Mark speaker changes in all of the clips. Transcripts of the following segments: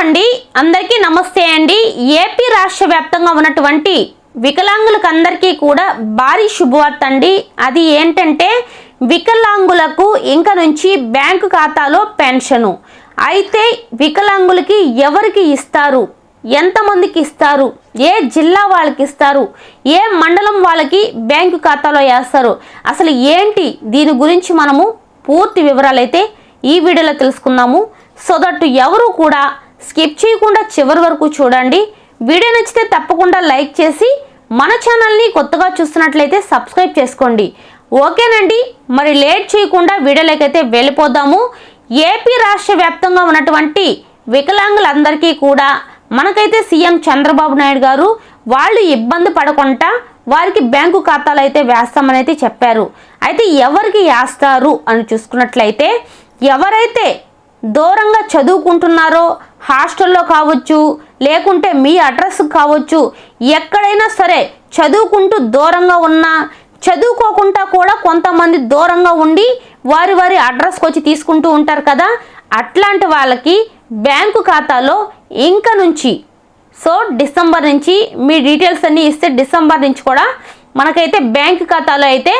Speaker 1: అండి. అందరికీ నమస్తే అండి. ఏపీ రాష్ట్ర వ్యాప్తంగా ఉన్నటువంటి వికలాంగులకు అందరికీ కూడా భారీ శుభవార్త అండి. అది ఏంటంటే వికలాంగులకు ఇంక నుంచి బ్యాంకు ఖాతాలో పెన్షను. అయితే వికలాంగులకి ఎవరికి ఇస్తారు? ఎంతమందికి ఇస్తారు? ఏ జిల్లా వాళ్ళకి ఇస్తారు? ఏ మండలం వాళ్ళకి బ్యాంకు ఖాతాలో వేస్తారు? అసలు ఏంటి? దీని గురించి మనము పూర్తి వివరాలు అయితే ఈ వీడియోలో తెలుసుకుందాము. సో దట్ ఎవరు కూడా స్కిప్ చేయకుండా చివరి వరకు చూడండి. వీడియో నచ్చితే తప్పకుండా లైక్ చేసి మన ఛానల్ని కొత్తగా చూస్తున్నట్లయితే సబ్స్క్రైబ్ చేసుకోండి. ఓకేనండి? మరి లేట్ చేయకుండా వీడియోలోకైతే వెళ్ళిపోదాము. ఏపీ రాష్ట్ర వ్యాప్తంగా ఉన్నటువంటి వికలాంగులందరికీ కూడా మనకైతే సీఎం చంద్రబాబు నాయుడు గారు వాళ్ళు ఇబ్బంది పడకుండా వారికి బ్యాంకు ఖాతాలు అయితే వేస్తామని అయితే చెప్పారు. అయితే ఎవరికి వేస్తారు అని చూసుకున్నట్లయితే ఎవరైతే దూరంగా చదువుకుంటున్నారో హాస్టల్లో కావచ్చు లేకుంటే మీ అడ్రస్ కావచ్చు ఎక్కడైనా సరే చదువుకుంటూ దూరంగా ఉన్నా చదువుకోకుండా కూడా కొంతమంది దూరంగా ఉండి వారి వారి అడ్రస్కి వచ్చి తీసుకుంటూ ఉంటారు కదా అట్లాంటి వాళ్ళకి బ్యాంకు ఖాతాలో ఇంక నుంచి సో డిసెంబర్ నుంచి మీ డీటెయిల్స్ అన్నీ ఇస్తే డిసెంబర్ నుంచి కూడా మనకైతే బ్యాంక్ ఖాతాలో అయితే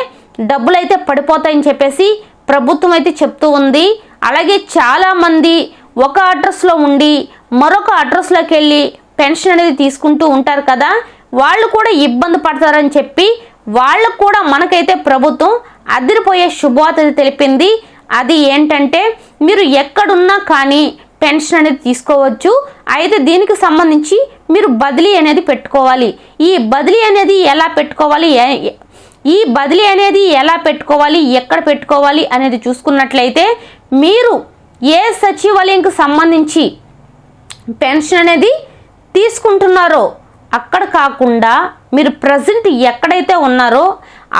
Speaker 1: డబ్బులు అయితే పడిపోతాయని చెప్పేసి ప్రభుత్వం అయితే చెప్తూ ఉంది. అలాగే చాలామంది ఒక అడ్రస్లో ఉండి మరొక అడ్రస్లోకి వెళ్ళి పెన్షన్ అనేది తీసుకుంటూ ఉంటారు కదా వాళ్ళు కూడా ఇబ్బంది పడతారని చెప్పి వాళ్ళకు కూడా మనకైతే ప్రభుత్వం అదిరిపోయే శుభవార్త తెలిపింది. అది ఏంటంటే మీరు ఎక్కడున్నా కానీ పెన్షన్ అనేది తీసుకోవచ్చు. అయితే దీనికి సంబంధించి మీరు బదిలీ అనేది పెట్టుకోవాలి. ఈ బదిలీ అనేది ఎలా పెట్టుకోవాలి? ఏ- ఈ బదిలీ అనేది ఎలా పెట్టుకోవాలి? ఎక్కడ పెట్టుకోవాలి? అనేది చూసుకున్నట్లయితే మీరు ఏ సచివాలయంకి సంబంధించి పెన్షన్ అనేది తీసుకుంటున్నారో అక్కడ కాకుండా మీరు ప్రజెంట్ ఎక్కడైతే ఉన్నారో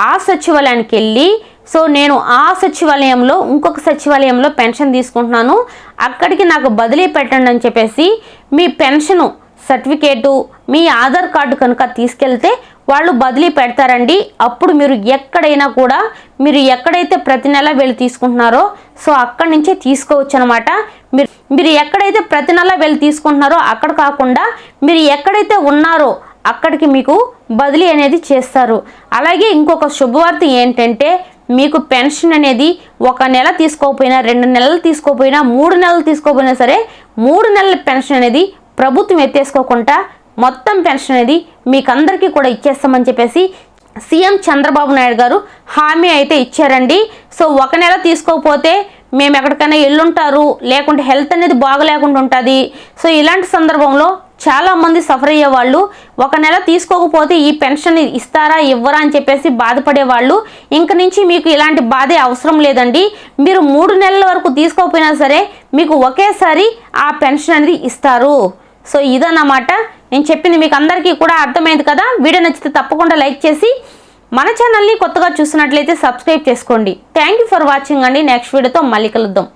Speaker 1: ఆ సచివాలయానికి వెళ్ళి సో నేను ఆ సచివాలయంలో ఇంకొక సచివాలయంలో పెన్షన్ తీసుకుంటున్నాను అక్కడికి నాకు బదిలీ పెట్టండి అని చెప్పేసి మీ పెన్షను సర్టిఫికేటు మీ ఆధార్ కార్డు కనుక తీసుకెళ్తే వాళ్ళు బదిలీ పెడతారండి. అప్పుడు మీరు ఎక్కడైనా కూడా మీరు ఎక్కడైతే ప్రతి నెల వెళ్ళి తీసుకుంటున్నారో సో అక్కడి నుంచే తీసుకోవచ్చు అనమాట మీరు మీరు ఎక్కడైతే ప్రతి నెల వెళ్ళి తీసుకుంటున్నారో అక్కడ కాకుండా మీరు ఎక్కడైతే ఉన్నారో అక్కడికి మీకు బదిలీ అనేది చేస్తారు. అలాగే ఇంకొక శుభవార్త ఏంటంటే మీకు పెన్షన్ అనేది ఒక నెల తీసుకోకపోయినా రెండు నెలలు తీసుకోకపోయినా మూడు నెలలు తీసుకోకపోయినా సరే మూడు నెలల పెన్షన్ అనేది ప్రభుత్వం ఎత్తేసుకోకుండా మొత్తం పెన్షన్ అనేది మీకందరికీ కూడా ఇచ్చేస్తామని చెప్పేసి సీఎం చంద్రబాబు నాయుడు గారు హామీ అయితే ఇచ్చారండి. సో ఒక నెల తీసుకోకపోతే మేము ఎక్కడికైనా ఎల్లుంటారు లేకుంటే హెల్త్ అనేది బాగలేకుండా ఉంటుంది. సో ఇలాంటి సందర్భంలో చాలా మంది సఫర్ అయ్యే వాళ్ళు ఒక నెల తీసుకోకపోతే ఈ పెన్షన్ ఇస్తారా ఇవ్వరా అని చెప్పేసి బాధపడే వాళ్ళు ఇంక నుంచి మీకు ఇలాంటి బాధే అవసరం లేదండి. మీరు మూడు నెలల వరకు తీసుకోకపోయినా సరే మీకు ఒకేసారి ఆ పెన్షన్ అనేది ఇస్తారు. సో ఇదన్నమాట. నేను చెప్పింది మీకు అందరికీ కూడా అర్థమైంది కదా? వీడియో నచ్చితే తప్పకుండా లైక్ చేసి మన ఛానల్ని కొత్తగా చూసినట్లయితే సబ్స్క్రైబ్ చేసుకోండి. థ్యాంక్ యూ ఫర్ వాచింగ్ అండి. నెక్స్ట్ వీడియోతో మళ్ళీ కలుద్దాం.